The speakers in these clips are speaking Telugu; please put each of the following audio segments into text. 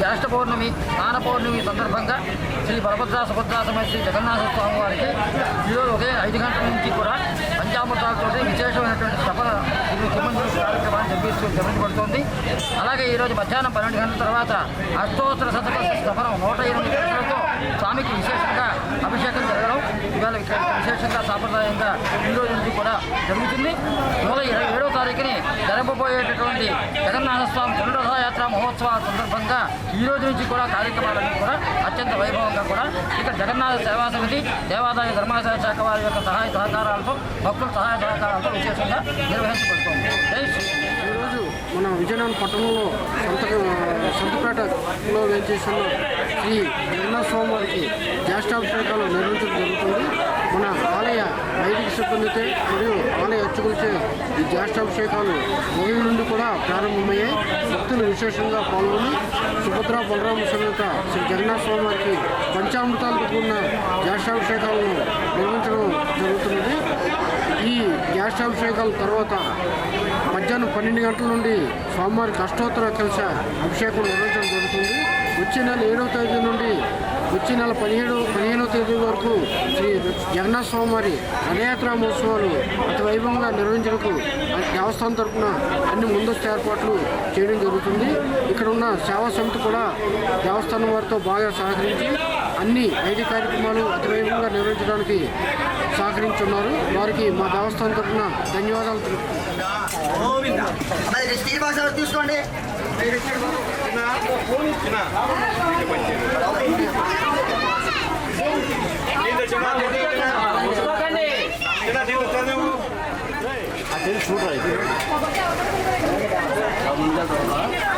జ్యేష్ఠ పౌర్ణమి స్నాన పౌర్ణమి సందర్భంగా శ్రీ బలభద్ర సుభద్రాసమయ శ్రీ జగన్నాథ స్వామి వారికి ఈరోజు ఉదయం ఐదు గంటల నుంచి కూడా పంచామృతాలతో విశేషమైనటువంటి సభ ముఖ్యమంత్రి కార్యక్రమాన్ని జరిపిస్తూ జరిపించబడుతోంది అలాగే ఈరోజు మధ్యాహ్నం పన్నెండు గంటల తర్వాత అష్టోత్తర శతక సఫలం నూట ఎనిమిది గంటలతో స్వామికి విశేషంగా అభిషేకం జరగడం ఇవాళ ఇక్కడ విశేషంగా సాంప్రదాయంగా ఈ రోజు నుంచి కూడా జరుగుతుంది. జూలై ఇరవై ఏడవ తారీఖుని జరగబోయేటటువంటి జగన్నాథ స్వామి పునరుద్ధయాత్ర మహోత్సవాల సందర్భంగా ఈ రోజు నుంచి కూడా కార్యక్రమాలన్నీ కూడా అత్యంత వైభవంగా కూడా ఇక్కడ జగన్నాథ సేవా సమితి దేవాదాయ ధర్మాదాయ శాఖ వారి యొక్క సహాయ సహకారాలతో భక్తుల సహాయ సహకారాలతో విశేషంగా నిర్వహించబడుతుంది. ఈరోజు మన విజయనగరం పట్టణంలో సంత సంతపేటలో వేచేసిన శ్రీ జగన్నాథ స్వామి వారికి జ్యేష్ఠాభిషేకాలు నిర్వహించడం జరుగుతుంది. మన ఆలయ వైదిక సిబ్బందితో మరియు ఆలయ అర్చకులచే ఈ జ్యేష్ఠాభిషేకాలు ఉదయం నుండి కూడా ప్రారంభమయ్యాయి. భక్తులు విశేషంగా పాల్గొని సుభద్ర బలరామ సమేత శ్రీ జగన్నాథ స్వామి వారికి కూడిన జ్యేష్ఠాభిషేకాలను నిర్వహించారు జ్యేష్ఠాభిషేకాల తర్వాత మధ్యాహ్నం పన్నెండు గంటల నుండి స్వామివారికి అష్టోత్తర కలిసి అభిషేకం నిర్వహించడం జరుగుతుంది. వచ్చే నెల ఏడవ తేదీ నుండి వచ్చే నెల పదిహేడు పదిహేనో తేదీ వరకు శ్రీ జగన్నాథ స్వామివారి రథయాత్ర మహోత్సవాలు అతి వైభవంగా నిర్వహించడానికి దేవస్థానం తరఫున అన్ని ముందస్తు ఏర్పాట్లు చేయడం జరుగుతుంది. ఇక్కడ ఉన్న సేవా సమితి కూడా దేవస్థానం వారితో బాగా సహకరించి అన్ని వైద్య కార్యక్రమాలు అతి నిర్వహించడానికి సహకరించున్నారు. వారికి మా దేవస్థానం తరఫున ధన్యవాదాలు తెలుపుతున్నాం.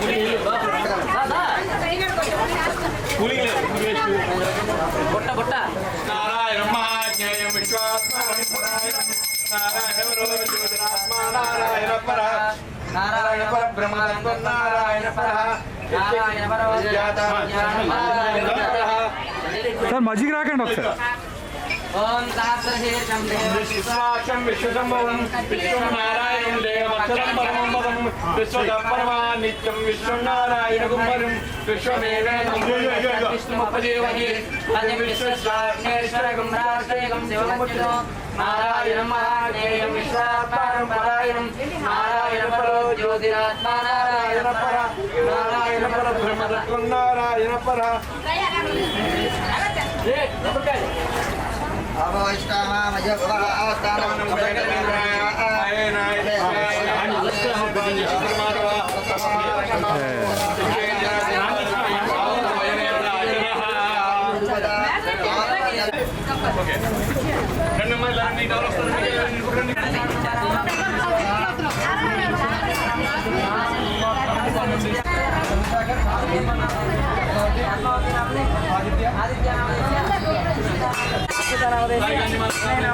స్టీల్ బాక్స్ ఎవరు తీసుకోండి నారాయణ నారాయణ నారాయణ పర బ్రహ్మ నారాయణ పర నారాయణ పర నారాయణ పర సార్ మజ్జిగ రాకండి ఒకసారి ఓం సహస్రశీర్షం విశ్వాక్షం విశ్వసంభవం విశ్వం నారాయణం దేవమక్షరం పరమం పదం విశ్వదపరమా నిత్యం విశ్వం నారాయణ గుమ్మరం రాష్ట్రేగం శివమచ్యుతో నారాయణం మహాజ్ఞేయం విశ్వాత్మానం పరాయణం. నారాయణ పరో జ్యోతిరాత్మా నారాయణ పర నారాయణ పర బ్రహ్మతత్వం నారాయణ పర. అవైష్టామయ పరాయణం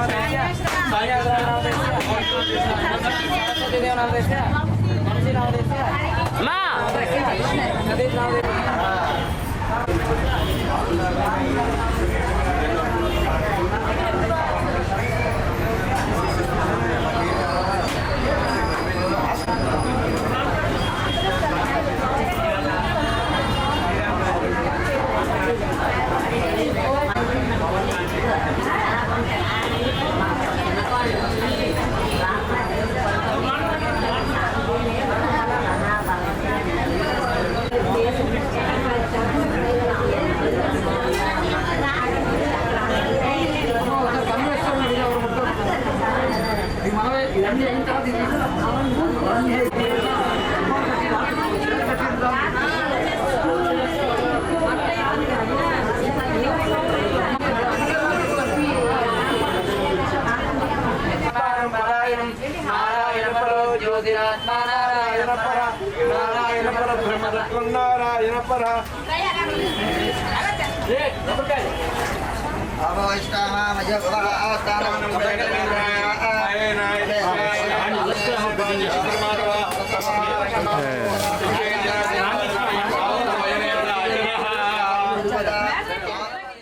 నారాయణ పర నారాయణ పర బ్రహ్మతత్వం నారాయణ పర అవస్థానం